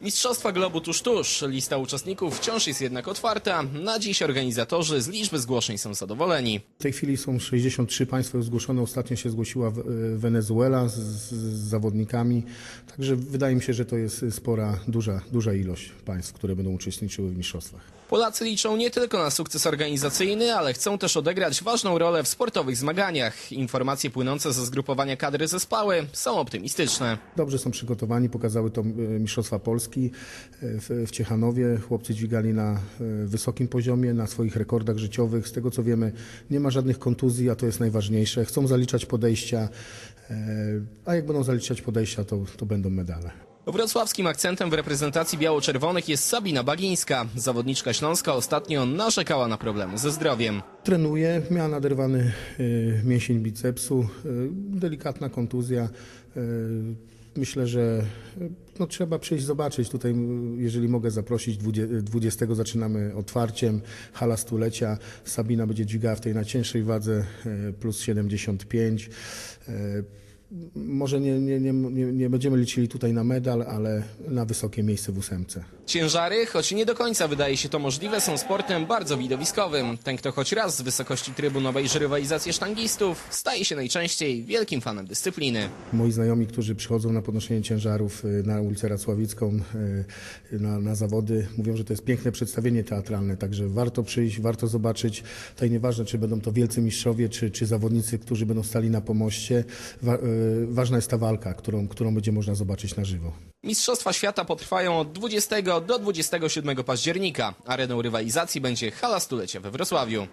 Mistrzostwa Globu tuż tuż. Lista uczestników wciąż jest jednak otwarta. Na dziś organizatorzy z liczby zgłoszeń są zadowoleni. W tej chwili są 63 państwa już zgłoszone. Ostatnio się zgłosiła Wenezuela z, z, z zawodnikami. Także wydaje mi się, że to jest spora, duża, duża ilość państw, które będą uczestniczyły w mistrzostwach. Polacy liczą nie tylko na sukces organizacyjny, ale chcą też odegrać ważną rolę w sportowych zmaganiach. Informacje płynące ze zgrupowania kadry zespały są optymistyczne. Dobrze są przygotowani, pokazały to e, Mistrzostwa Polski e, w, Ciechanowie. Chłopcy dźwigali na e, wysokim poziomie, na swoich rekordach życiowych. Z tego co wiemy, nie ma żadnych kontuzji, a to jest najważniejsze. Chcą zaliczać podejścia, e, a jak będą zaliczać podejścia, to, to będą medale. Wrocławskim akcentem w reprezentacji biało-czerwonych jest Sabina Bagińska. Zawodniczka śląska ostatnio narzekała na problemy ze zdrowiem. Trenuje, miała naderwany mięsień bicepsu, delikatna kontuzja. Myślę, że no, trzeba przyjść zobaczyć. Tutaj, jeżeli mogę zaprosić, 20, 20 zaczynamy otwarciem, hala stulecia. Sabina będzie dźwigała w tej najcięższej wadze y, plus 75. Y, może nie, nie, nie, nie, będziemy liczyli tutaj na medal, ale na wysokie miejsce w ósemce. Ciężary, choć nie do końca wydaje się to możliwe, są sportem bardzo widowiskowym. Ten, kto choć raz z wysokości trybun obejrzy rywalizację sztangistów, staje się najczęściej wielkim fanem dyscypliny. Moi znajomi, którzy przychodzą na podnoszenie ciężarów y, na ulicę Racławicką, y, na, na zawody, mówią, że to jest piękne przedstawienie teatralne, także warto przyjść, warto zobaczyć. Tutaj nieważne, czy będą to wielcy mistrzowie, czy, czy zawodnicy, którzy będą stali na pomoście. Wa, y, ważna jest ta walka, którą, którą będzie można zobaczyć na żywo. Mistrzostwa świata potrwają od 20 do 27 października. Areną rywalizacji będzie hala stulecia we Wrocławiu.